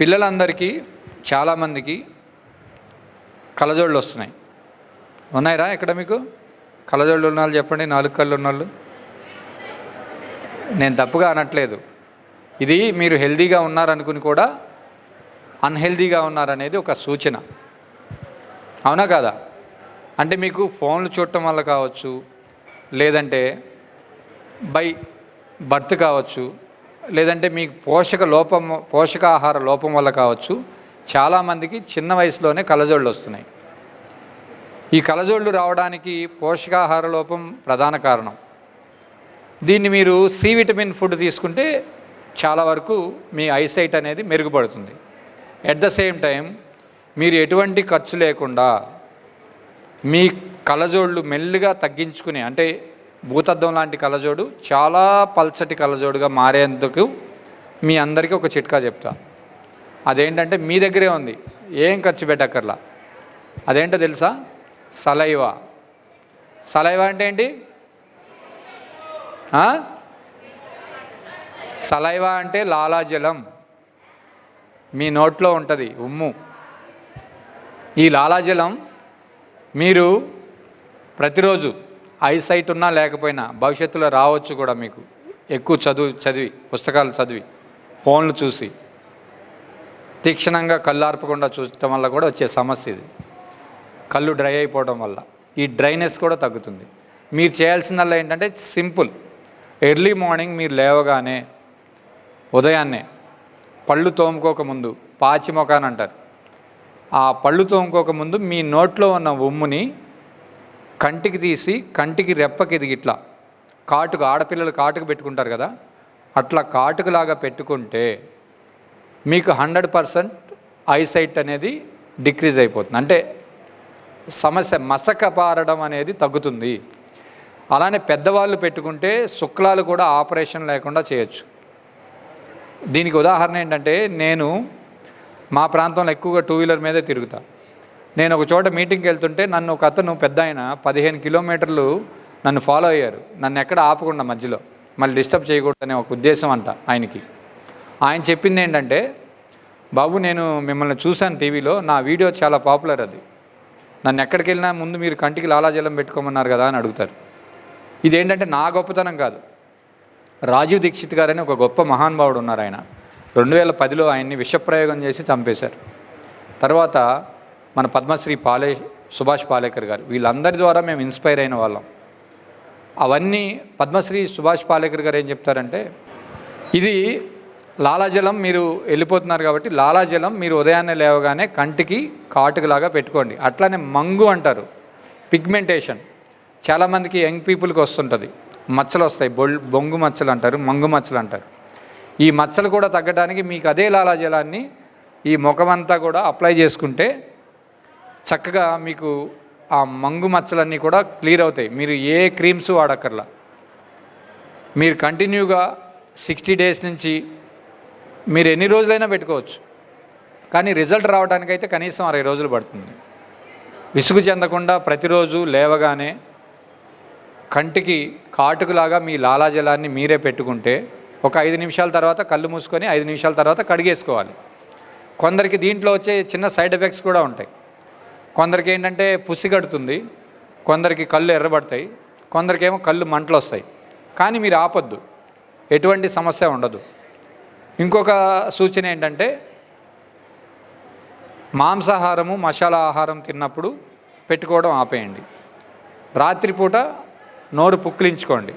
పిల్లలందరికీ చాలామందికి కలజోళ్ళు వస్తున్నాయి ఉన్నాయిరా ఇక్కడ మీకు? కలజోళ్ళు ఉన్న వాళ్ళు చెప్పండి నాలుగు కళ్ళు ఉన్న వాళ్ళు నేను తప్పుగా అనట్లేదు. ఇది మీరు హెల్దీగా ఉన్నారనుకుని కూడా అన్హెల్దీగా ఉన్నారనేది ఒక సూచన. అవునా కాదా? అంటే మీకు ఫోన్లు చూడటం వల్ల కావచ్చు లేదంటే బై బర్త్ కావచ్చు లేదంటే మీకు పోషక లోపం పోషకాహార లోపం వల్ల కావచ్చు. చాలామందికి చిన్న వయసులోనే కలజోళ్ళు వస్తున్నాయి. ఈ కలజోళ్ళు రావడానికి పోషకాహార లోపం ప్రధాన కారణం. దీన్ని మీరు సి విటమిన్ ఫుడ్ తీసుకుంటే చాలా వరకు మీ ఐసైట్ అనేది మెరుగుపడుతుంది. ఎట్ ద సేమ్ టైం మీరు ఎటువంటి ఖర్చు లేకుండా మీ కలజోళ్ళు మెల్లిగా తగ్గించుకుని అంటే భూతద్దం లాంటి కలజోడు చాలా పల్చటి కలజోడుగా మారేందుకు మీ అందరికీ ఒక చిట్కా చెప్తా. అదేంటంటే మీ దగ్గరే ఉంది. ఏం ఖర్చు పెట్టక్కర్లా. అదేంటో తెలుసా? సలైవా. సలైవా అంటే ఏంటి? సలైవా అంటే లాలాజలం. మీ నోట్లో ఉంటుంది ఉమ్ము. ఈ లాలాజలం మీరు ప్రతిరోజు ఐసైట్ ఉన్నా లేకపోయినా భవిష్యత్తులో రావచ్చు కూడా మీకు. ఎక్కువ చదువు చదివి పుస్తకాలు చదివి ఫోన్లు చూసి తీక్షణంగా కళ్ళార్పకుండా చూడటం వల్ల కూడా వచ్చే సమస్య ఇది. కళ్ళు డ్రై అయిపోవడం వల్ల. ఈ డ్రైనెస్ కూడా తగ్గుతుంది. మీరు చేయాల్సిందల్లా ఏంటంటే సింపుల్. ఎర్లీ మార్నింగ్ మీరు లేవగానే ఉదయాన్నే పళ్ళు తోముకోకముందు పాచి మొఖాన్ అంటారు. ఆ పళ్ళు తోముకోకముందు మీ నోట్లో ఉన్న ఉమ్ముని కంటికి తీసి కంటికి రెప్పకి ఇది ఇట్లా కాటుకు ఆడపిల్లలు కాటుకు పెట్టుకుంటారు కదా అట్లా కాటుకులాగా పెట్టుకుంటే మీకు హండ్రెడ్ పర్సెంట్ ఐసైట్ అనేది డిక్రీజ్ అయిపోతుంది. అంటే సమస్య మసక పారడం అనేది తగ్గుతుంది. అలానే పెద్దవాళ్ళు పెట్టుకుంటే శుక్లాలు కూడా ఆపరేషన్ లేకుండా చేయొచ్చు. దీనికి ఉదాహరణ ఏంటంటే నేను మా ప్రాంతంలో ఎక్కువగా టూ వీలర్ మీదే తిరుగుతా. నేను ఒక చోట మీటింగ్కి వెళ్తుంటే నన్ను ఒక అతను పెద్ద ఆయన పదిహేను కిలోమీటర్లు నన్ను ఫాలో అయ్యారు. నన్ను ఎక్కడ ఆపకుండా మధ్యలో. మళ్ళీ డిస్టర్బ్ చేయకూడదనే ఒక ఉద్దేశం అంట ఆయనకి. ఆయన చెప్పింది ఏంటంటే బాబు నేను మిమ్మల్ని చూశాను టీవీలో. నా వీడియో చాలా పాపులర్ అది. నన్ను ఎక్కడికి వెళ్ళినా ముందు మీరు కంటికి లాలాజలం పెట్టుకోమన్నారు కదా అని అడుగుతారు. ఇదేంటంటే నా గొప్పతనం కాదు. రాజీవ్ దీక్షిత్ గారని ఒక గొప్ప మహానుభావుడు ఉన్నారు ఆయన. రెండు వేల పదిలో ఆయన్ని విషప్రయోగం చేసి చంపేశారు. తర్వాత మన పద్మశ్రీ పాలే సుభాష్ పాలేకర్ గారు వీళ్ళందరి ద్వారా మేము ఇన్స్పైర్ అయిన వాళ్ళం. అవన్నీ పద్మశ్రీ సుభాష్ పాలేకర్ గారు ఏం చెప్తారంటే ఇది లాలాజలం మీరు వెళ్ళిపోతున్నారు కాబట్టి లాలాజలం మీరు ఉదయాన్నే లేవగానే కంటికి కాటుకులాగా పెట్టుకోండి. అట్లానే మంగు అంటారు పిగ్మెంటేషన్. చాలామందికి యంగ్ పీపుల్కి వస్తుంటుంది. మచ్చలు వస్తాయి బొల్ బొంగు మచ్చలు అంటారు మంగు మచ్చలు అంటారు. ఈ మచ్చలు కూడా తగ్గడానికి మీకు అదే లాలాజలాన్ని ఈ ముఖమంతా కూడా అప్లై చేసుకుంటే చక్కగా మీకు ఆ మంగు మచ్చలన్నీ కూడా క్లియర్ అవుతాయి. మీరు ఏ క్రీమ్స్ వాడక్కర్లా. మీరు కంటిన్యూగా సిక్స్టీ డేస్ నుంచి మీరు ఎన్ని రోజులైనా పెట్టుకోవచ్చు. కానీ రిజల్ట్ రావడానికైతే కనీసం అరవై రోజులు పడుతుంది. విసుగు చెందకుండా ప్రతిరోజు లేవగానే కంటికి కాటుకులాగా మీ లాలాజలాన్ని మీరే పెట్టుకుంటే ఒక ఐదు నిమిషాల తర్వాత కళ్ళు మూసుకొని ఐదు నిమిషాల తర్వాత కడిగేసుకోవాలి. కొందరికి దీంట్లో వచ్చే చిన్న సైడ్ ఎఫెక్ట్స్ కూడా ఉంటాయి. కొందరికి ఏంటంటే పుసి కడుతుంది కొందరికి కళ్ళు ఎర్రబడతాయి కొందరికేమో కళ్ళు మంటలు వస్తాయి కానీ మీరు ఆపొద్దు ఎటువంటి సమస్య ఉండదు. ఇంకొక సూచన ఏంటంటే మాంసాహారము మసాలా ఆహారం తిన్నప్పుడు పెట్టుకోవడం ఆపేయండి. రాత్రిపూట నోరు పుక్కిలించుకోండి.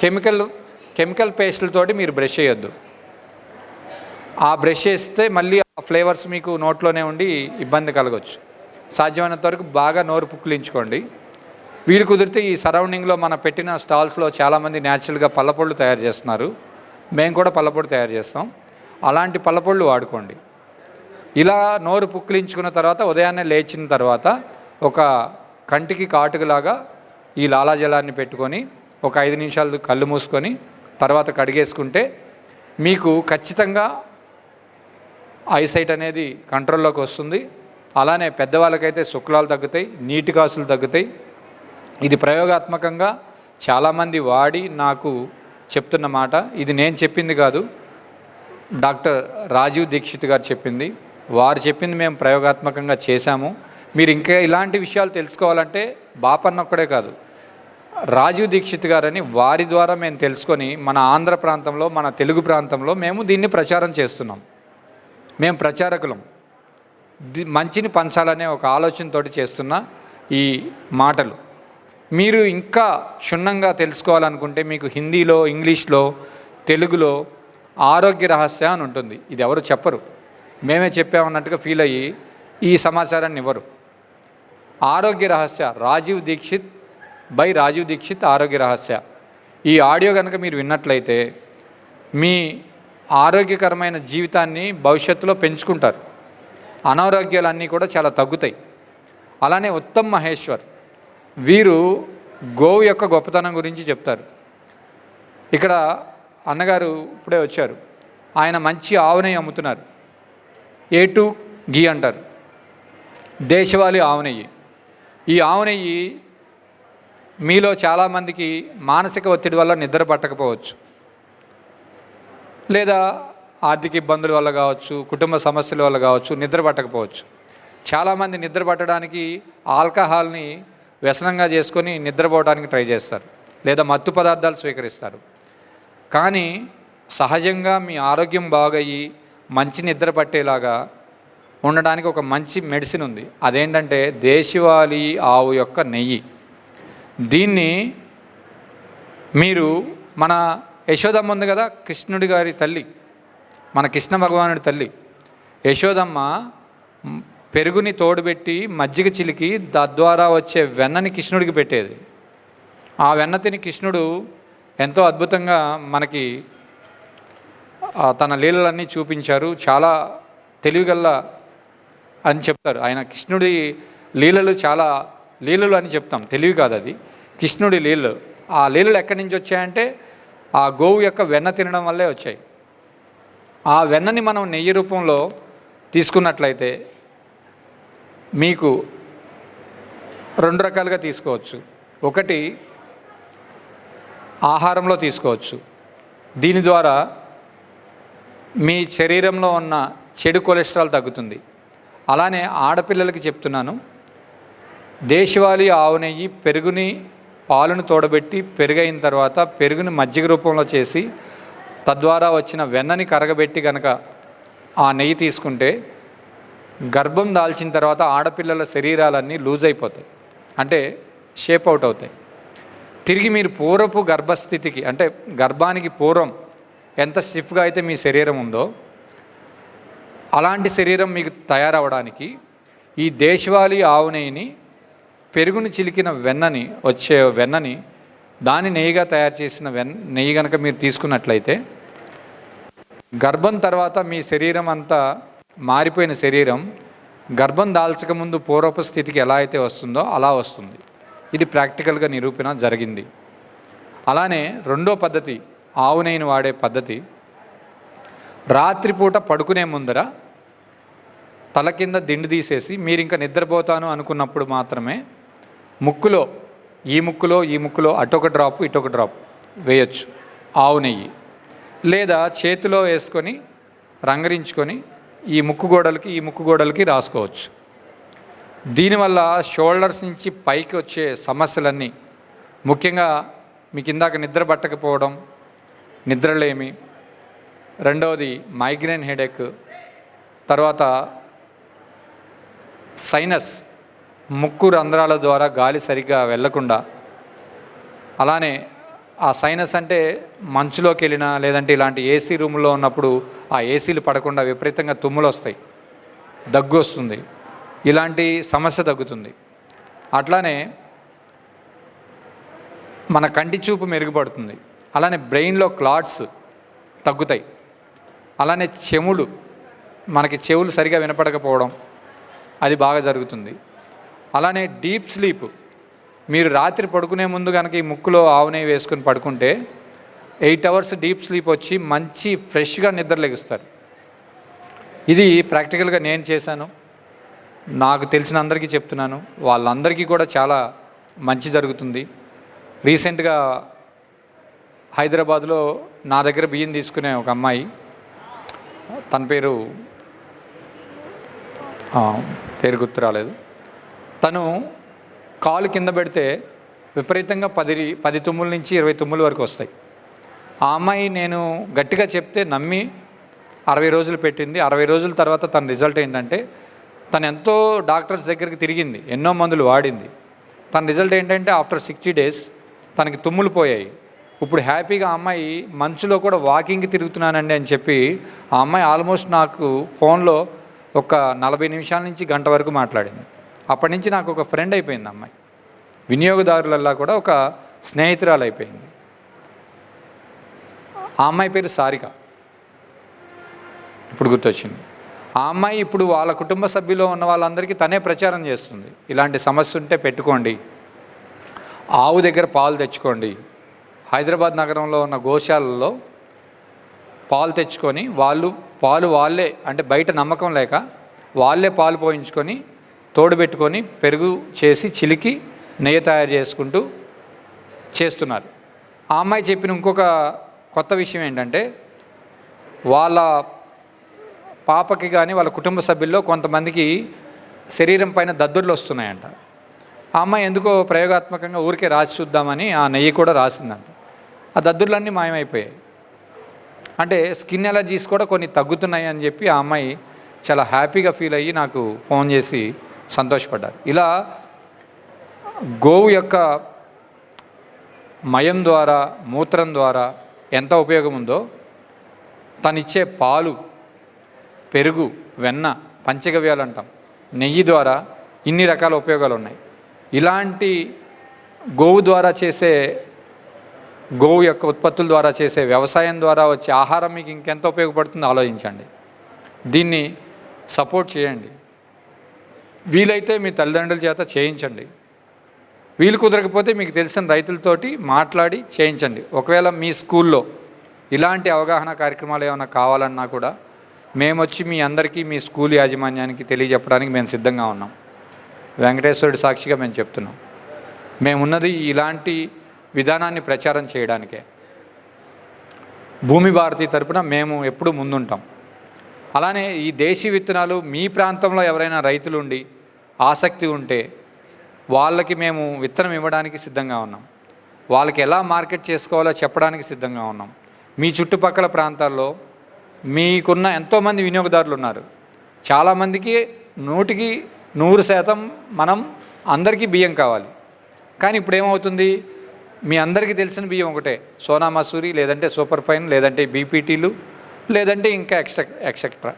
కెమికల్ కెమికల్ పేస్టులతోటి మీరు బ్రష్ చేయొద్దు. ఆ బ్రష్ చేస్తే మళ్ళీ ఆ ఫ్లేవర్స్ మీకు నోట్లోనే ఉండి ఇబ్బంది కలగవచ్చు సాధ్యమైనంత వరకు బాగా నోరు పుక్కిలించుకోండి. వీలు కుదిరితే ఈ సరౌండింగ్లో మన పెట్టిన స్టాల్స్లో చాలామంది న్యాచురల్గా పళ్ళపళ్ళు తయారు చేస్తున్నారు. మేము కూడా పళ్ళపొడి తయారు చేస్తాం. అలాంటి పళ్ళపళ్ళు వాడుకోండి. ఇలా నోరు పుక్కిలించుకున్న తర్వాత ఉదయాన్నే లేచిన తర్వాత ఒక కంటికి కాటుకులాగా ఈ లాలాజలాన్ని పెట్టుకొని ఒక ఐదు నిమిషాలు కళ్ళు మూసుకొని తర్వాత కడిగేసుకుంటే మీకు ఖచ్చితంగా ఐసైట్ అనేది కంట్రోల్లోకి వస్తుంది. అలానే పెద్దవాళ్ళకైతే శుక్లాలు తగ్గుతాయి నీటి కాసులు తగ్గుతాయి. ఇది ప్రయోగాత్మకంగా చాలామంది వాడి నాకు చెప్తున్న మాట. ఇది నేను చెప్పింది కాదు డాక్టర్ రాజీవ్ దీక్షిత్ గారు చెప్పింది. వారు చెప్పింది మేము ప్రయోగాత్మకంగా చేశాము. మీరు ఇంకా ఇలాంటి విషయాలు తెలుసుకోవాలంటే బాపన్న ఒక్కడే కాదు. రాజీవ్ దీక్షిత్ గారని వారి ద్వారా మేము తెలుసుకొని మన ఆంధ్ర ప్రాంతంలో మన తెలుగు ప్రాంతంలో మేము దీన్ని ప్రచారం చేస్తున్నాం. మేము ప్రచారకులం. మంచిని పంచాలనే ఒక ఆలోచనతోటి చేస్తున్న ఈ మాటలు. మీరు ఇంకా క్షుణ్ణంగా తెలుసుకోవాలనుకుంటే మీకు హిందీలో ఇంగ్లీష్లో తెలుగులో ఆరోగ్య రహస్య అని ఉంటుంది. ఇది ఎవరు చెప్పరు. మేమే చెప్పామన్నట్టుగా ఫీల్ అయ్యి ఈ సమాచారాన్ని ఇవ్వరు. ఆరోగ్య రహస్య రాజీవ్ దీక్షిత్ బై రాజీవ్ దీక్షిత్ ఆరోగ్య రహస్య. ఈ ఆడియో కనుక మీరు విన్నట్లయితే మీ ఆరోగ్యకరమైన జీవితాన్ని భవిష్యత్తులో పెంచుకుంటారు. అనారోగ్యాలన్నీ కూడా చాలా తగ్గుతాయి. అలానే ఉత్తమ్ మహేశ్వర్ వీరు గోవు యొక్క గొప్పతనం గురించి చెప్తారు. ఇక్కడ అన్నగారు ఇప్పుడే వచ్చారు. ఆయన మంచి ఆవునెయ్యి అమ్ముతున్నారు. ఏ టు గీ అంటారు. దేశవాళీ ఆవునెయ్యి. ఈ ఆవునెయ్యి మీలో చాలామందికి మానసిక ఒత్తిడి వల్ల నిద్ర పట్టకపోవచ్చు. లేదా ఆర్థిక ఇబ్బందుల వల్ల కావచ్చు కుటుంబ సమస్యల వల్ల కావచ్చు నిద్ర పట్టకపోవచ్చు. చాలామంది నిద్ర పట్టడానికి ఆల్కహాల్ని వ్యసనంగా చేసుకొని నిద్రపోవడానికి ట్రై చేస్తారు. లేదా మత్తు పదార్థాలు స్వీకరిస్తారు. కానీ సహజంగా మీ ఆరోగ్యం బాగయ్యి మంచి నిద్ర పట్టేలాగా ఉండడానికి ఒక మంచి మెడిసిన్ ఉంది. అదేంటంటే దేశవాళీ ఆవు యొక్క నెయ్యి. దీన్ని మీరు మన యశోదమ్మ ఉంది కదా కృష్ణుడి గారి తల్లి. మన కృష్ణ భగవానుడి తల్లి. యశోదమ్మ పెరుగుని తోడుబెట్టి మజ్జిగ చిలికి తద్వారా వచ్చే వెన్నని కృష్ణుడికి పెట్టేది. ఆ వెన్న తిని కృష్ణుడు ఎంతో అద్భుతంగా మనకి తన లీలలన్నీ చూపించారు. చాలా తెలివిగల్ల అని చెప్తారు. ఆయన కృష్ణుడి లీలలు చాలా లీలలు అని చెప్తాం. తెలివి కాదు అది. కృష్ణుడి లీలలు. ఆ లీలలు ఎక్కడి నుంచి వచ్చాయంటే ఆ గోవు యొక్క వెన్న తినడం వల్లే వచ్చాయి. ఆ వెన్నని మనం నెయ్యి రూపంలో తీసుకున్నట్లయితే మీకు రెండు రకాలుగా తీసుకోవచ్చు. ఒకటి ఆహారంలో తీసుకోవచ్చు. దీని ద్వారా మీ శరీరంలో ఉన్న చెడు కొలెస్ట్రాల్ తగ్గుతుంది. అలానే ఆడపిల్లలకి చెప్తున్నాను. దేశవాళీ ఆవు నెయ్యి పెరుగుని పాలును తోడబెట్టి పెరుగైన తర్వాత పెరుగుని మజ్జిగ రూపంలో చేసి తద్వారా వచ్చిన వెన్నని కరగబెట్టి కనుక ఆ నెయ్యి తీసుకుంటే గర్భం దాల్చిన తర్వాత ఆడపిల్లల శరీరాలన్నీ లూజ్ అయిపోతాయి. అంటే షేప్ అవుట్ అవుతాయి. తిరిగి మీరు పూర్వపు గర్భస్థితికి అంటే గర్భానికి పూర్వం ఎంత స్టిఫ్గా అయితే మీ శరీరం ఉందో అలాంటి శరీరం మీకు తయారవడానికి ఈ దేశవాళీ ఆవు నెయ్యిని పెరుగుని చిలికిన వెన్నని వచ్చే వెన్నని దాని నెయ్యిగా తయారు చేసిన వెన్ నెయ్యి కనుక మీరు తీసుకున్నట్లయితే గర్భం తర్వాత మీ శరీరం అంతా మారిపోయిన శరీరం గర్భం దాల్చకముందు పూర్వపు స్థితికి ఎలా అయితే వస్తుందో అలా వస్తుంది. ఇది ప్రాక్టికల్గా నిరూపణ జరిగింది. అలానే రెండో పద్ధతి ఆవు నెయ్యిని వాడే పద్ధతి రాత్రిపూట పడుకునే ముందర తల కింద దిండు తీసేసి మీరు ఇంకా నిద్రపోతాను అనుకున్నప్పుడు మాత్రమే ముక్కులో ఈ ముక్కులో ఈ ముక్కులో అటొక డ్రాప్ ఇటొక డ్రాప్ వేయచ్చు. ఆవు నెయ్యి. లేదా చేతిలో వేసుకొని రంగరించుకొని ఈ ముక్కు గోడలకి ఈ ముక్కు గోడలకి రాసుకోవచ్చు. దీనివల్ల షోల్డర్స్ నుంచి పైకి వచ్చే సమస్యలన్నీ ముఖ్యంగా మీకు ఇందాక నిద్ర పట్టకపోవడం నిద్రలేమి రెండవది మైగ్రేన్ హెడేక్ తర్వాత సైనస్ ముక్కు రంధ్రాల ద్వారా గాలి సరిగ్గా వెళ్ళకుండా అలానే ఆ సైనస్ అంటే మంచులోకి వెళ్ళినా లేదంటే ఇలాంటి ఏసీ రూమ్లో ఉన్నప్పుడు ఆ ఏసీలు పడకుండా విపరీతంగా తుమ్ములు వస్తాయి దగ్గు వస్తుంది ఇలాంటి సమస్య తగ్గుతుంది. అట్లానే మన కంటి చూపు మెరుగుపడుతుంది అలానే బ్రెయిన్లో క్లాట్స్ తగ్గుతాయి అలానే చెములు మనకి చెవులు సరిగా వినపడకపోవడం అది బాగా జరుగుతుంది. అలానే డీప్ స్లీప్. మీరు రాత్రి పడుకునే ముందు కనుక ఈ ముక్కులో ఆవునే వేసుకుని పడుకుంటే ఎయిట్ అవర్స్ డీప్ స్లీప్ వచ్చి మంచి ఫ్రెష్గా నిద్ర లెగుస్తారు. ఇది ప్రాక్టికల్గా నేను చేశాను. నాకు తెలిసిన అందరికీ చెప్తున్నాను. వాళ్ళందరికీ కూడా చాలా మంచి జరుగుతుంది. రీసెంట్గా హైదరాబాద్లో నా దగ్గర బియ్యం తీసుకునే ఒక అమ్మాయి తన పేరు పేరు గుర్తు రాలేదు. తను కాలు కింద పెడితే విపరీతంగా పది పది తుమ్ముల నుంచి ఇరవై తుమ్ముల వరకు వస్తాయి. ఆ అమ్మాయి నేను గట్టిగా చెప్తే నమ్మి అరవై రోజులు పెట్టింది. అరవై రోజుల తర్వాత తన రిజల్ట్ ఏంటంటే తను ఎంతో డాక్టర్స్ దగ్గరికి తిరిగింది. ఎన్నో మందులు వాడింది. తన రిజల్ట్ ఏంటంటే ఆఫ్టర్ సిక్స్టీ డేస్ తనకి తుమ్ములు పోయాయి. ఇప్పుడు హ్యాపీగా అమ్మాయి మంచులో కూడా వాకింగ్కి తిరుగుతున్నానండి అని చెప్పి ఆ అమ్మాయి ఆల్మోస్ట్ నాకు ఫోన్లో ఒక నలభై నిమిషాల నుంచి గంట వరకు మాట్లాడింది. అప్పటి నుంచి నాకు ఒక ఫ్రెండ్ అయిపోయింది అమ్మాయి. వినియోగదారులల్లా కూడా ఒక స్నేహితురాలు అయిపోయింది ఆ అమ్మాయి పేరు సారిక. ఇప్పుడు గుర్తొచ్చింది. ఆ అమ్మాయి ఇప్పుడు వాళ్ళ కుటుంబ సభ్యులు ఉన్న వాళ్ళందరికీ తనే ప్రచారం చేస్తుంది. ఇలాంటి సమస్య ఉంటే పెట్టుకోండి. ఆవు దగ్గర పాలు తెచ్చుకోండి. హైదరాబాద్ నగరంలో ఉన్న గోశాలలో పాలు తెచ్చుకొని వాళ్ళు పాలు వాళ్ళే అంటే బయట నమ్మకం లేక వాళ్ళే పాలు పోయించుకొని తోడు పెట్టుకొని పెరుగు చేసి చిలికి నెయ్యి తయారు చేసుకుంటూ చేస్తున్నారు. ఆ అమ్మాయి చెప్పిన ఇంకొక కొత్త విషయం ఏంటంటే వాళ్ళ పాపకి కానీ వాళ్ళ కుటుంబ సభ్యుల్లో కొంతమందికి శరీరం పైన దద్దుర్లు వస్తున్నాయంట. ఆ అమ్మాయి ఎందుకో ప్రయోగాత్మకంగా ఊరికే రాసి చూద్దామని ఆ నెయ్యి కూడా రాసిందంట. ఆ దద్దుర్లన్నీ మాయమైపోయాయి. అంటే స్కిన్ ఎలర్జీస్ కూడా కొన్ని తగ్గుతున్నాయి అని చెప్పి ఆ అమ్మాయి చాలా హ్యాపీగా ఫీల్ అయ్యి నాకు ఫోన్ చేసి సంతోషపడ్డారు. ఇలా గోవు యొక్క మయం ద్వారా మూత్రం ద్వారా ఎంత ఉపయోగం ఉందో తనిచ్చే పాలు పెరుగు వెన్న పంచగవ్యాలు అంటాం. నెయ్యి ద్వారా ఇన్ని రకాల ఉపయోగాలు ఉన్నాయి. ఇలాంటి గోవు ద్వారా చేసే గోవు యొక్క ఉత్పత్తుల ద్వారా చేసే వ్యవసాయం ద్వారా వచ్చే ఆహారం మీకు ఇంకెంత ఉపయోగపడుతుందో ఆలోచించండి. దీన్ని సపోర్ట్ చేయండి. వీలైతే మీ తల్లిదండ్రుల చేత చేయించండి. వీలు కుదరకపోతే మీకు తెలిసిన రైతులతోటి మాట్లాడి చేయించండి. ఒకవేళ మీ స్కూల్లో ఇలాంటి అవగాహన కార్యక్రమాలు ఏమైనా కావాలన్నా కూడా మేము వచ్చి మీ అందరికీ మీ స్కూల్ యాజమాన్యానికి తెలియజెప్పడానికి మేము సిద్ధంగా ఉన్నాం. వెంకటేశ్వరుడి సాక్షిగా మేము చెప్తున్నాం. మేమున్నది ఇలాంటి విధానాన్ని ప్రచారం చేయడానికే. భూమి భారతి తరపున మేము ఎప్పుడు ముందుంటాం. అలానే ఈ దేశీ విత్తనాలు మీ ప్రాంతంలో ఎవరైనా రైతులు ఉండి ఆసక్తి ఉంటే వాళ్ళకి మేము విత్తనం ఇవ్వడానికి సిద్ధంగా ఉన్నాం. వాళ్ళకి ఎలా మార్కెట్ చేసుకోవాలో చెప్పడానికి సిద్ధంగా ఉన్నాం. మీ చుట్టుపక్కల ప్రాంతాల్లో మీకున్న ఎంతోమంది వినియోగదారులు ఉన్నారు. చాలామందికి నూటికి నూరు శాతం మనం అందరికీ బియ్యం కావాలి. కానీ ఇప్పుడు ఏమవుతుంది మీ అందరికీ తెలిసిన బియ్యం ఒకటే. సోనా మసూరి లేదంటే సూపర్ ఫైన్ లేదంటే బీపీటీలు లేదంటే ఇంకా ఎక్స్ట్రా ఎక్సెట్రా.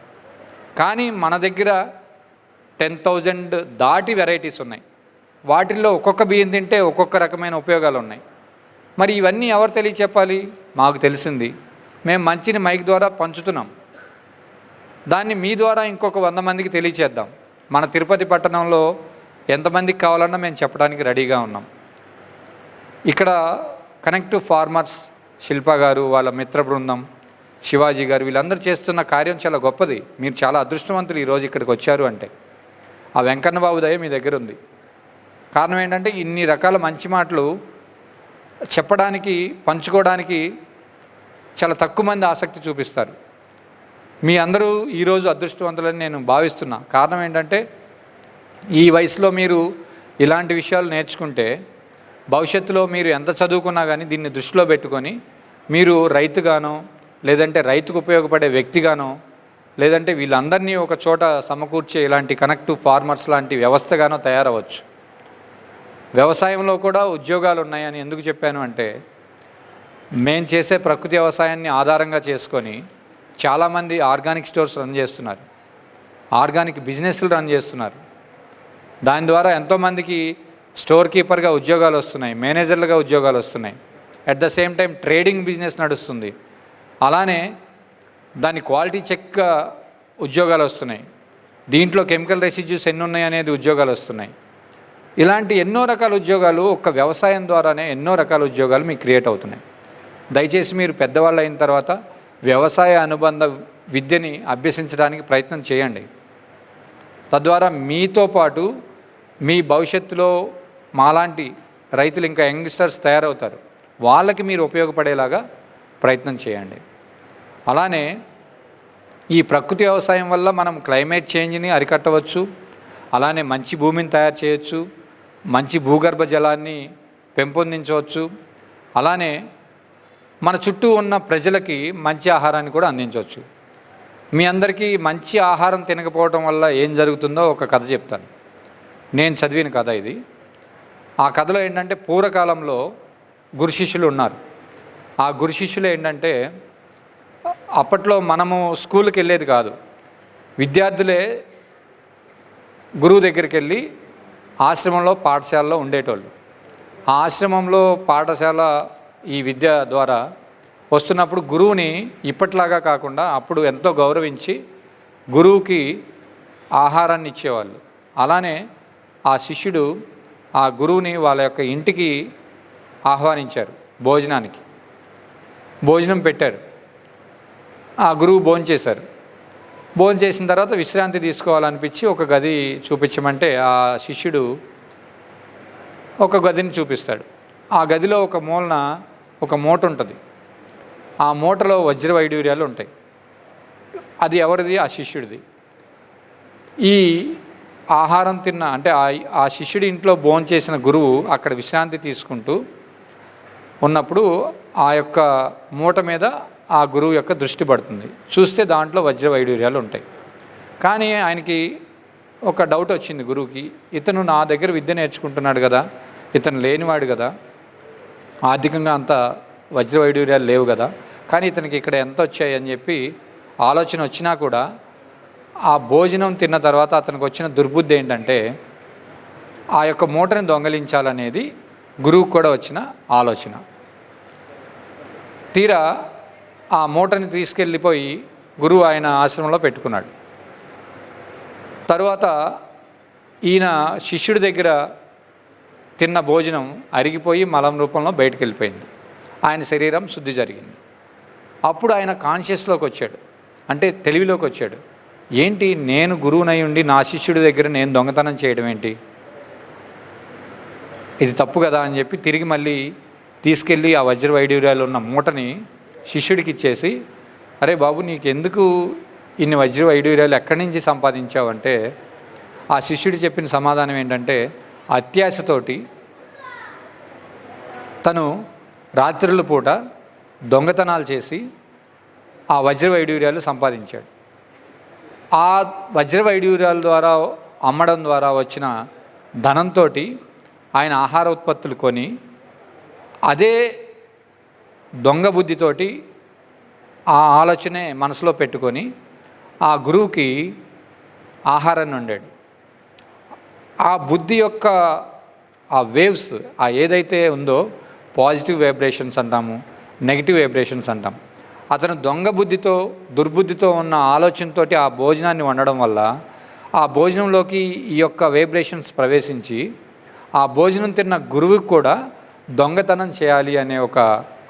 కానీ మన దగ్గర టెన్ థౌజండ్ దాటి వెరైటీస్ ఉన్నాయి. వాటిల్లో ఒక్కొక్క బియ్యం తింటే ఒక్కొక్క రకమైన ఉపయోగాలు ఉన్నాయి. మరి ఇవన్నీ ఎవరు తెలియచెప్పాలి? మాకు తెలిసింది. మేము మంచిని మైక్ ద్వారా పంచుతున్నాం. దాన్ని మీ ద్వారా ఇంకొక వంద మందికి తెలియచేద్దాం. మన తిరుపతి పట్టణంలో ఎంతమందికి కావాలన్నా మేము చెప్పడానికి రెడీగా ఉన్నాం. ఇక్కడ కనెక్ట్ ఫార్మర్స్ శిల్ప గారు వాళ్ళ మిత్ర బృందం శివాజీ గారు వీళ్ళందరూ చేస్తున్న కార్యం చాలా గొప్పది. మీరు చాలా అదృష్టవంతులు ఈరోజు ఇక్కడికి వచ్చారు అంటే. ఆ వెంకన్న బాబు దయ మీ దగ్గర ఉంది. కారణం ఏంటంటే ఇన్ని రకాల మంచి మాటలు చెప్పడానికి పంచుకోవడానికి చాలా తక్కువ మంది ఆసక్తి చూపిస్తారు. మీ అందరూ ఈరోజు అదృష్టవంతులని నేను భావిస్తున్నా. కారణం ఏంటంటే ఈ వయసులో మీరు ఇలాంటి విషయాలు నేర్చుకుంటే భవిష్యత్తులో మీరు ఎంత చదువుకున్నా కానీ దీన్ని దృష్టిలో పెట్టుకొని మీరు రైతుగానో లేదంటే రైతుకు ఉపయోగపడే వ్యక్తిగానో లేదంటే వీళ్ళందరినీ ఒక చోట సమకూర్చే ఇలాంటి కనెక్టివ్ ఫార్మర్స్ లాంటి వ్యవస్థగానో తయారవచ్చు. వ్యవసాయంలో కూడా ఉద్యోగాలు ఉన్నాయని ఎందుకు చెప్పాను అంటే మేము చేసే ప్రకృతి వ్యవసాయాన్ని ఆధారంగా చేసుకొని చాలామంది ఆర్గానిక్ స్టోర్స్ రన్ చేస్తున్నారు. ఆర్గానిక్ బిజినెస్లు రన్ చేస్తున్నారు. దాని ద్వారా ఎంతోమందికి స్టోర్ కీపర్గా ఉద్యోగాలు వస్తున్నాయి మేనేజర్లుగా ఉద్యోగాలు వస్తున్నాయి. At the same time trading business నడుస్తుంది. అలానే దాని క్వాలిటీ చెక్ ఉద్యోగాలు వస్తున్నాయి. దీంట్లో కెమికల్ రెసిడ్యూస్ ఎన్ని ఉన్నాయి అనేది ఉద్యోగాలు వస్తున్నాయి. ఇలాంటి ఎన్నో రకాల ఉద్యోగాలు ఒక వ్యవసాయం ద్వారానే ఎన్నో రకాల ఉద్యోగాలు మీకు క్రియేట్ అవుతున్నాయి. దయచేసి మీరు పెద్దవాళ్ళు అయిన తర్వాత వ్యవసాయ అనుబంధ విద్యని అభ్యసించడానికి ప్రయత్నం చేయండి. తద్వారా మీతో పాటు మీ భవిష్యత్తులో మాలాంటి రైతులు ఇంకా యంగ్స్టర్స్ తయారవుతారు. వాళ్ళకి మీరు ఉపయోగపడేలాగా ప్రయత్నం చేయండి. అలానే ఈ ప్రకృతి వ్యవసాయం వల్ల మనం క్లైమేట్ చేంజ్ని అరికట్టవచ్చు అలానే మంచి భూమిని తయారు చేయొచ్చు మంచి భూగర్భ జలాన్ని పెంపొందించవచ్చు అలానే మన చుట్టూ ఉన్న ప్రజలకి మంచి ఆహారాన్ని కూడా అందించవచ్చు. మీ అందరికీ మంచి ఆహారం తినకపోవడం వల్ల ఏం జరుగుతుందో ఒక కథ చెప్తాను. నేను చదివిన కథ ఇది. ఆ కథలో ఏంటంటే పూర్వకాలంలో గురు శిష్యులు ఉన్నారు. ఆ గురు శిష్యులు ఏంటంటే అప్పట్లో మనము స్కూల్కి వెళ్ళేది కాదు. విద్యార్థులే గురువు దగ్గరికి వెళ్ళి ఆశ్రమంలో పాఠశాలలో ఉండేటోళ్ళు. ఆ ఆశ్రమంలో పాఠశాల ఈ విద్య ద్వారా వస్తున్నప్పుడు గురువుని ఇప్పట్లాగా కాకుండా అప్పుడు ఎంతో గౌరవించి గురువుకి ఆహారాన్ని ఇచ్చేవాళ్ళు. అలానే ఆ శిష్యుడు ఆ గురువుని వాళ్ళ యొక్క ఇంటికి ఆహ్వానించారు. భోజనానికి. భోజనం పెట్టారు. ఆ గురువు భోంచేశారు. భోంచేసిన తర్వాత విశ్రాంతి తీసుకోవాలనిపించి ఒక గది చూపించమంటే ఆ శిష్యుడు ఒక గదిని చూపిస్తాడు. ఆ గదిలో ఒక మూలన ఒక మూట ఉంటుంది. ఆ మూటలో వజ్ర వైడూర్యాలు ఉంటాయి. అది ఎవరిది? ఆ శిష్యుడిది. ఈ ఆహారం తిన్న అంటే ఆ శిష్యుడి ఇంట్లో భోంచేసిన గురువు అక్కడ విశ్రాంతి తీసుకుంటూ ఉన్నప్పుడు ఆ యొక్క మూట మీద ఆ గురువు యొక్క దృష్టి పడుతుంది. చూస్తే దాంట్లో వజ్ర వైడూర్యాలు ఉంటాయి. కానీ ఆయనకి ఒక డౌట్ వచ్చింది గురువుకి. ఇతను నా దగ్గర విద్య నేర్చుకుంటున్నాడు కదా ఇతను లేనివాడు కదా ఆర్థికంగా అంత వజ్ర వైడూర్యాలు లేవు కదా కానీ ఇతనికి ఇక్కడ ఎంత వచ్చాయి అని చెప్పి ఆలోచన వచ్చినా కూడా ఆ భోజనం తిన్న తర్వాత అతనికి వచ్చిన దుర్బుద్ధి ఏంటంటే ఆ యొక్క మూటను దొంగలించాలనేది గురువుకు కూడా వచ్చిన ఆలోచన. తీరా ఆ మూటని తీసుకెళ్ళిపోయి గురువు ఆయన ఆశ్రమంలో పెట్టుకున్నాడు. తరువాత ఈయన శిష్యుడి దగ్గర తిన్న భోజనం అరిగిపోయి మలం రూపంలో బయటకు వెళ్ళిపోయింది ఆయన శరీరం శుద్ధి జరిగింది. అప్పుడు ఆయన కాన్షియస్లోకి వచ్చాడు. అంటే తెలివిలోకి వచ్చాడు. ఏంటి నేను గురువునై ఉండి నా శిష్యుడి దగ్గర నేను దొంగతనం చేయడం ఏంటి? ఇది తప్పు కదా అని చెప్పి తిరిగి మళ్ళీ తీసుకెళ్ళి ఆ వజ్ర ఉన్న మూటని శిష్యుడికి ఇచ్చేసి అరే బాబు నీకు ఎందుకు ఇన్ని వజ్ర వైడూర్యాలు ఎక్కడి నుంచి సంపాదించావంటే ఆ శిష్యుడు చెప్పిన సమాధానం ఏంటంటే అత్యాశతోటి తను రాత్రుల పూట దొంగతనాలు చేసి ఆ వజ్ర వైడూర్యాలు సంపాదించాడు. ఆ వజ్ర వైడూర్యాల ద్వారా అమ్మడం ద్వారా వచ్చిన ధనంతో ఆయన ఆహార ఉత్పత్తులు కొని అదే దొంగ బుద్ధితోటి ఆ ఆలోచనే మనసులో పెట్టుకొని ఆ గురువుకి ఆహారాన్ని వండాడు. ఆ బుద్ధి యొక్క ఆ వేవ్స్ ఆ ఏదైతే ఉందో పాజిటివ్ వైబ్రేషన్స్ అంటాము నెగిటివ్ వైబ్రేషన్స్ అంటాం. అతను దొంగ బుద్ధితో దుర్బుద్ధితో ఉన్న ఆలోచనతోటి ఆ భోజనాన్ని వండడం వల్ల ఆ భోజనంలోకి ఈ యొక్క వైబ్రేషన్స్ ప్రవేశించి ఆ భోజనం తిన్న గురువుకి కూడా దొంగతనం చేయాలి అనే ఒక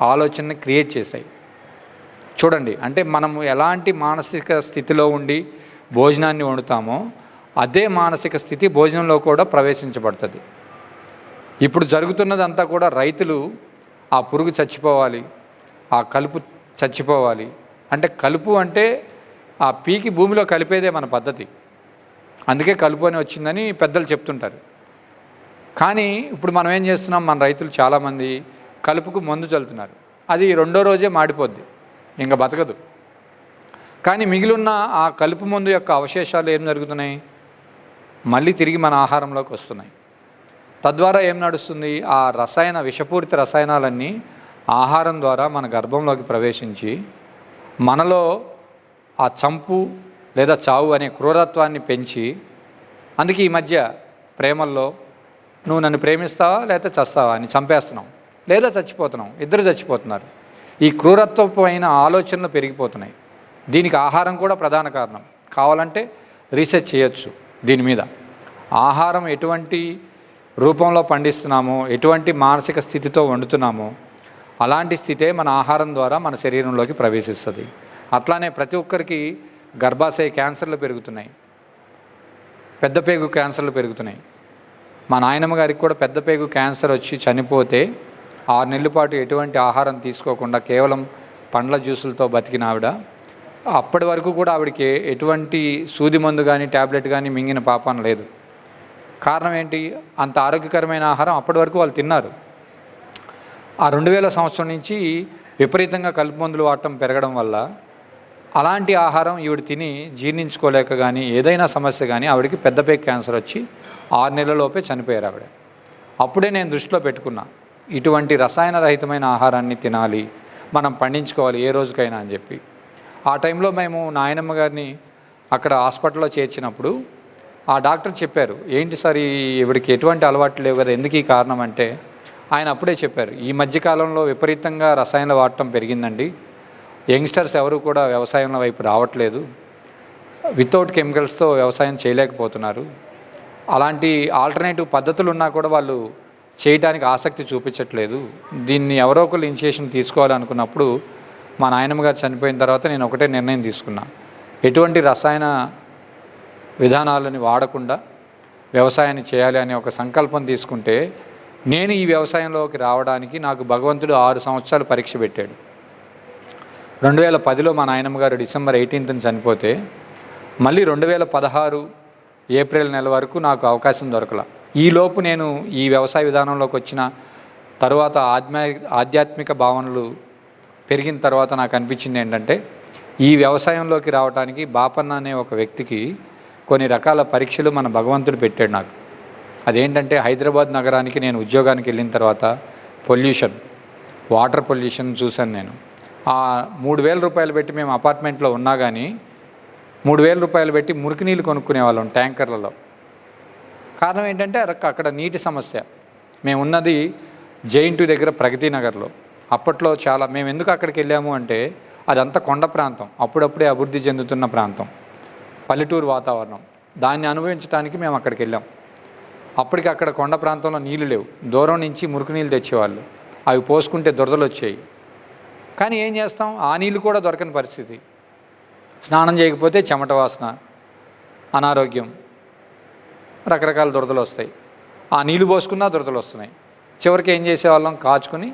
ఆలోచనని క్రియేట్ చేశాయి. చూడండి అంటే మనము ఎలాంటి మానసిక స్థితిలో ఉండి భోజనాన్ని వండుతామో అదే మానసిక స్థితి భోజనంలో కూడా ప్రవేశించబడుతుంది. ఇప్పుడు జరుగుతున్నదంతా కూడా రైతులు ఆ పురుగు చచ్చిపోవాలి ఆ కలుపు చచ్చిపోవాలి. అంటే కలుపు అంటే ఆ పీకి భూమిలో కలిపేదే మన పద్ధతి. అందుకే కలుపు అని వచ్చిందని పెద్దలు చెప్తుంటారు. కానీ ఇప్పుడు మనం ఏం చేస్తున్నాం? మన రైతులు చాలామంది కలుపుకు మందు చల్లుతున్నారు. అది రెండో రోజే మాడిపోద్ది. ఇంకా బతకదు. కానీ మిగిలిన ఆ కలుపు మందు యొక్క అవశేషాలు ఏం జరుగుతున్నాయి? మళ్ళీ తిరిగి మన ఆహారంలోకి వస్తున్నాయి. తద్వారా ఏం నడుస్తుంది? ఆ రసాయన విషపూరిత రసాయనాలన్నీ ఆహారం ద్వారా మన గర్భంలోకి ప్రవేశించి మనలో ఆ చంపు లేదా చావు అనే క్రూరత్వాన్ని పెంచి అందుకే ఈ మధ్య ప్రేమల్లో నువ్వు నన్ను ప్రేమిస్తావా? లేదా చస్తావా? అని చంపేస్తున్నావు లేదా చచ్చిపోతున్నాం. ఇద్దరు చచ్చిపోతున్నారు. ఈ క్రూరత్వమైన ఆలోచనలు పెరిగిపోతున్నాయి. దీనికి ఆహారం కూడా ప్రధాన కారణం. కావాలంటే రీసెర్చ్ చేయొచ్చు దీని మీద. ఆహారం ఎటువంటి రూపంలో పండిస్తున్నామో ఎటువంటి మానసిక స్థితితో వండుతున్నామో అలాంటి స్థితే మన ఆహారం ద్వారా మన శరీరంలోకి ప్రవేశిస్తుంది. అట్లానే ప్రతి ఒక్కరికి గర్భాశయ క్యాన్సర్లు పెరుగుతున్నాయి. పెద్ద పేగు క్యాన్సర్లు పెరుగుతున్నాయి. మా నాయనమ్మ గారికి కూడా పెద్ద పేగు క్యాన్సర్ వచ్చి చనిపోతే ఆరు నెలల పాటు ఎటువంటి ఆహారం తీసుకోకుండా కేవలం పండ్ల జ్యూసులతో బతికిన ఆవిడ అప్పటి వరకు కూడా ఆవిడకి ఎటువంటి సూది మందు కానీ ట్యాబ్లెట్ కానీ మింగిన పాపం లేదు. కారణం ఏంటి? అంత ఆరోగ్యకరమైన ఆహారం అప్పటి వరకు వాళ్ళు తిన్నారు. ఆ రెండు వేల సంవత్సరం నుంచి విపరీతంగా కలుపు మందులు వాడటం పెరగడం వల్ల అలాంటి ఆహారం ఈవిడ తిని జీర్ణించుకోలేక కానీ ఏదైనా సమస్య కానీ ఆవిడకి పెద్దపై క్యాన్సర్ వచ్చి ఆరు నెలలలోపే చనిపోయారు ఆవిడ. అప్పుడే నేను దృష్టిలో పెట్టుకున్నా. ఇటువంటి రసాయన రహితమైన ఆహారాన్ని తినాలి మనం పండించుకోవాలి ఏ రోజుకైనా అని చెప్పి. ఆ టైంలో మేము నాయనమ్మ గారిని అక్కడ హాస్పిటల్లో చేర్చినప్పుడు ఆ డాక్టర్ చెప్పారు ఏంటి సార్ ఈ ఎటువంటి అలవాట్లు లేవు కదా ఎందుకు ఈ కారణం? అంటే ఆయన అప్పుడే చెప్పారు ఈ మధ్యకాలంలో విపరీతంగా రసాయనాలు వాడటం పెరిగిందండి. యంగ్స్టర్స్ ఎవరు కూడా వ్యవసాయంలో వైపు రావట్లేదు. వితౌట్ కెమికల్స్తో వ్యవసాయం చేయలేకపోతున్నారు. అలాంటి ఆల్టర్నేటివ్ పద్ధతులు ఉన్నా కూడా వాళ్ళు చేయడానికి ఆసక్తి చూపించట్లేదు. దీన్ని ఎవరో ఒకరు ఇనిషియేషన్ తీసుకోవాలనుకున్నప్పుడు మా నాయనమ్మ గారు చనిపోయిన తర్వాత నేను ఒకటే నిర్ణయం తీసుకున్నా. ఎటువంటి రసాయన విధానాలని వాడకుండా వ్యవసాయాన్ని చేయాలి అనే ఒక సంకల్పం తీసుకుంటే నేను ఈ వ్యవసాయంలోకి రావడానికి నాకు భగవంతుడు ఆరు సంవత్సరాలు పరీక్ష పెట్టాడు. రెండు వేల పదిలో మా నాయనమ్మ గారు డిసెంబర్ ఎయిటీన్త్ని చనిపోతే మళ్ళీ రెండు వేల పదహారు ఏప్రిల్ నెల వరకు నాకు అవకాశం దొరకలా. ఈలోపు నేను ఈ వ్యవసాయ విధానంలోకి వచ్చిన తరువాత ఆధ్యా ఆధ్యాత్మిక భావనలు పెరిగిన తర్వాత నాకు అనిపించింది ఏంటంటే ఈ వ్యవసాయంలోకి రావడానికి బాపన్న అనే ఒక వ్యక్తికి కొన్ని రకాల పరీక్షలు మన భగవంతుడు పెట్టాడు నాకు. అదేంటంటే హైదరాబాద్ నగరానికి నేను ఉద్యోగానికి వెళ్ళిన తర్వాత పొల్యూషన్ వాటర్ పొల్యూషన్ చూశాను నేను. ఆ మూడు వేల రూపాయలు పెట్టి మేము అపార్ట్మెంట్లో ఉన్నా కానీ మూడు వేల రూపాయలు పెట్టి మురికి నీళ్ళు కొనుక్కునే వాళ్ళం ట్యాంకర్లలో. కారణం ఏంటంటే అక్కడ నీటి సమస్య. మేము ఉన్నది జైంటు దగ్గర ప్రగతి నగర్లో. అప్పట్లో చాలా మేము ఎందుకు అక్కడికి వెళ్ళాము అంటే అదంతా కొండ ప్రాంతం. అప్పుడప్పుడే అభివృద్ధి చెందుతున్న ప్రాంతం. పల్లెటూరు వాతావరణం. దాన్ని అనుభవించడానికి మేము అక్కడికి వెళ్ళాం. అప్పటికి అక్కడ కొండ ప్రాంతంలో నీళ్ళు లేవు. దూరం నుంచి మురికి నీళ్ళు తెచ్చేవాళ్ళు. అవి పోసుకుంటే దురదలు వచ్చాయి. కానీ ఏం చేస్తాం? ఆ నీళ్ళు కూడా దొరకని పరిస్థితి. స్నానం చేయకపోతే చెమట వాసన అనారోగ్యం రకరకాల దురదలు వస్తాయి. ఆ నీళ్ళు పోసుకున్నా దురదలు వస్తున్నాయి. చివరికి ఏం చేసేవాళ్ళం? కాచుకుని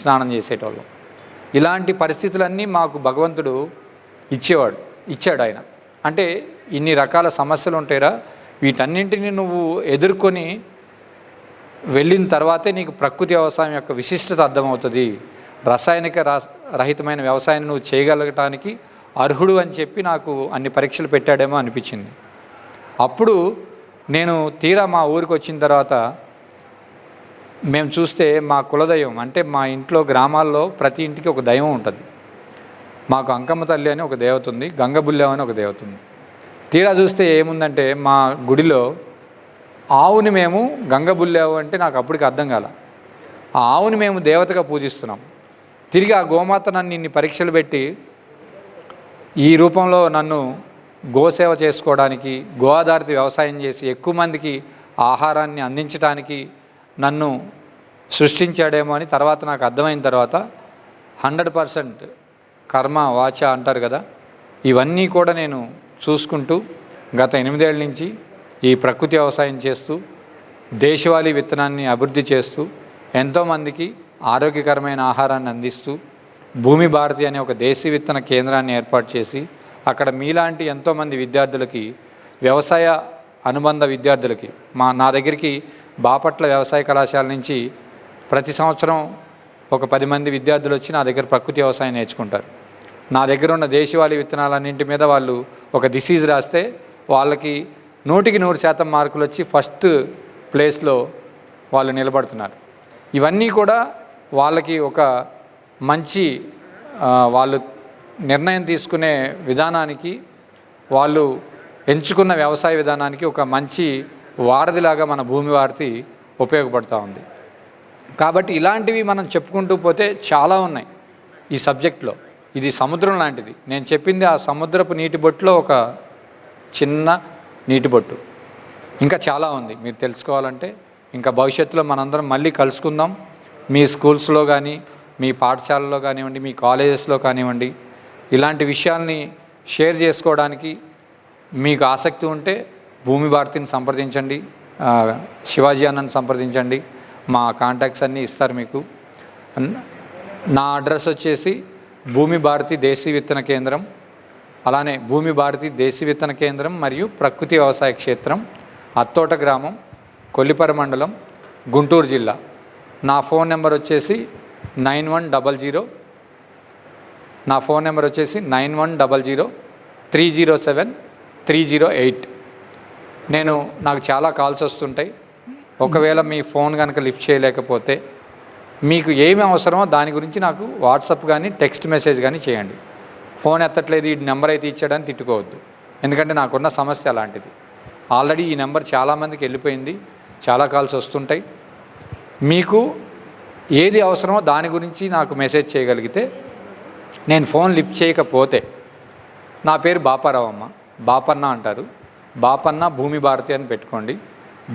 స్నానం చేసేటోళ్ళం. ఇలాంటి పరిస్థితులన్నీ మాకు భగవంతుడు ఇచ్చేవాడు ఇచ్చాడు ఆయన. అంటే ఇన్ని రకాల సమస్యలు ఉంటాయిరా వీటన్నింటినీ నువ్వు ఎదుర్కొని వెళ్ళిన తర్వాతే నీకు ప్రకృతి వ్యవసాయం యొక్క విశిష్టత అర్థమవుతుంది. రసాయనిక రా- రహితమైన వ్యవసాయాన్ని నువ్వు చేయగలగటానికి అర్హుడు అని చెప్పి నాకు అన్ని పరీక్షలు పెట్టాడేమో అనిపించింది. అప్పుడు నేను తీరా మా ఊరికి వచ్చిన తర్వాత మేము చూస్తే మా కులదైవం అంటే మా ఇంట్లో గ్రామాల్లో ప్రతి ఇంటికి ఒక దైవం ఉంటుంది. మాకు అంకమ్మ తల్లి అని ఒక దేవత ఉంది గంగబుల్లెం అని ఒక దేవత ఉంది. తీరా చూస్తే ఏముందంటే మా గుడిలో ఆవుని మేము గంగబుల్లావు అంటే నాకు అప్పటికి అర్థం కాల. ఆ ఆవుని మేము దేవతగా పూజిస్తున్నాం. తిరిగి ఆ గోమాత నన్ను ఇన్ని పరీక్షలు పెట్టి ఈ రూపంలో నన్ను గోసేవ చేసుకోవడానికి గో ఆధారిత వ్యవసాయం చేసి ఎక్కువ మందికి ఆహారాన్ని అందించడానికి నన్ను సృష్టించాడేమో అని తర్వాత నాకు అర్థమైన తర్వాత హండ్రెడ్ పర్సెంట్ కర్మ వాచ అంటారు కదా ఇవన్నీ కూడా నేను చూసుకుంటూ గత ఎనిమిదేళ్ళ నుంచి ఈ ప్రకృతి వ్యవసాయం చేస్తూ దేశవాళీ విత్తనాన్ని అభివృద్ధి చేస్తూ ఎంతోమందికి ఆరోగ్యకరమైన ఆహారాన్ని అందిస్తూ భూమి భారతి అనే ఒక దేశీ విత్తన కేంద్రాన్ని ఏర్పాటు చేసి అక్కడ మీలాంటి ఎంతోమంది విద్యార్థులకి వ్యవసాయ అనుబంధ విద్యార్థులకి మా నా దగ్గరికి బాపట్ల వ్యవసాయ కళాశాల నుంచి ప్రతి సంవత్సరం ఒక పది మంది విద్యార్థులు వచ్చి నా దగ్గర ప్రకృతి వ్యవసాయం నేర్చుకుంటారు. నా దగ్గర ఉన్న దేశవాళీ విత్తనాలన్నింటి మీద వాళ్ళు ఒక డిసీజ్ రాస్తే వాళ్ళకి నూటికి నూరు శాతం మార్కులు వచ్చి ఫస్ట్ ప్లేస్లో వాళ్ళు నిలబడుతున్నారు. ఇవన్నీ కూడా వాళ్ళకి ఒక మంచి వాళ్ళు నిర్ణయం తీసుకునే విధానానికి వాళ్ళు ఎంచుకున్న వ్యవసాయ విధానానికి ఒక మంచి వారధిలాగా మన భూమి వారితి ఉపయోగపడుతూ ఉంది. కాబట్టి ఇలాంటివి మనం చెప్పుకుంటూ పోతే చాలా ఉన్నాయి ఈ సబ్జెక్ట్లో. ఇది సముద్రం లాంటిది. నేను చెప్పింది ఆ సముద్రపు నీటి బొట్టులో ఒక చిన్న నీటి బొట్టు ఇంకా చాలా ఉంది. మీరు తెలుసుకోవాలంటే ఇంకా భవిష్యత్తులో మనందరం మళ్ళీ కలుసుకుందాం. మీ స్కూల్స్లో కానీ మీ పాఠశాలలో కానివ్వండి మీ కాలేజెస్లో కానివ్వండి ఇలాంటి విషయాల్ని షేర్ చేసుకోవడానికి మీకు ఆసక్తి ఉంటే భూమి భారతిని సంప్రదించండి శివాజీ అన్నని సంప్రదించండి మా కాంటాక్ట్స్ అన్నీ ఇస్తారు మీకు. నా అడ్రస్ వచ్చేసి భూమి భారతి దేశీ విత్తన కేంద్రం అలానే భూమి భారతి దేశీ విత్తన కేంద్రం మరియు ప్రకృతి వ్యవసాయ క్షేత్రం అత్తోట గ్రామం కొల్లిపర మండలం గుంటూరు జిల్లా. నా ఫోన్ నెంబర్ వచ్చేసి నైన్ వన్ డబల్ జీరో నా ఫోన్ నెంబర్ వచ్చేసి nine one double zero three zero seven three zero eight. నేను నాకు చాలా కాల్స్ వస్తుంటాయి. ఒకవేళ మీ ఫోన్ కనుక లిఫ్ట్ చేయలేకపోతే మీకు ఏమి అవసరమో దాని గురించి నాకు వాట్సాప్ కానీ టెక్స్ట్ మెసేజ్ కానీ చేయండి. ఫోన్ ఎత్తట్లేదు ఈ నెంబర్ అయితే ఇచ్చాడని తిట్టుకోవద్దు. ఎందుకంటే నాకున్న సమస్య అలాంటిది. ఆల్రెడీ ఈ నెంబర్ చాలామందికి వెళ్ళిపోయింది. చాలా కాల్స్ వస్తుంటాయి. మీకు ఏది అవసరమో దాని గురించి నాకు మెసేజ్ చేయగలిగితే నేను ఫోన్ లిఫ్ట్ చేయకపోతే. నా పేరు బాపారావమ్మ బాపన్న అంటారు. బాపన్న భూమి భారతి అని పెట్టుకోండి.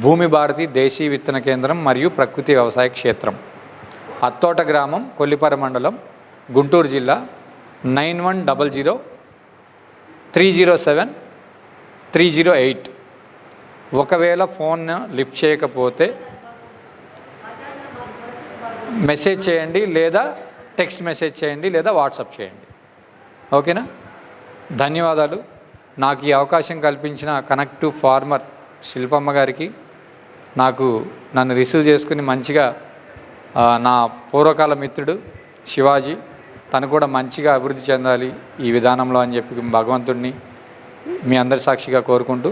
భూమి భారతి దేశీ విత్తన కేంద్రం మరియు ప్రకృతి వ్యవసాయ క్షేత్రం. అత్తోట గ్రామం కొల్లిపర మండలం గుంటూరు జిల్లా nine one double zero three zero seven three zero eight. ఒకవేళ ఫోన్ లిఫ్ట్ చేయకపోతే మెసేజ్ చేయండి లేదా టెక్స్ట్ మెసేజ్ చేయండి లేదా వాట్సాప్ చేయండి. ఓకేనా? ధన్యవాదాలు. నాకు ఈ అవకాశం కల్పించిన కనెక్ట్ టు ఫార్మర్ శిల్పమ్మ గారికి నాకు నన్ను రిసీవ్ చేసుకుని మంచిగా నా పూర్వకాల మిత్రుడు శివాజీ తను కూడా మంచిగా అభివృద్ధి చెందాలి ఈ విధానంలో అని చెప్పి భగవంతుడిని మీ అందరి సాక్షిగా కోరుకుంటూ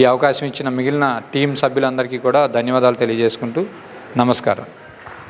ఈ అవకాశం ఇచ్చిన మిగిలిన టీం సభ్యులందరికీ కూడా ధన్యవాదాలు తెలియజేసుకుంటూ నమస్కారం.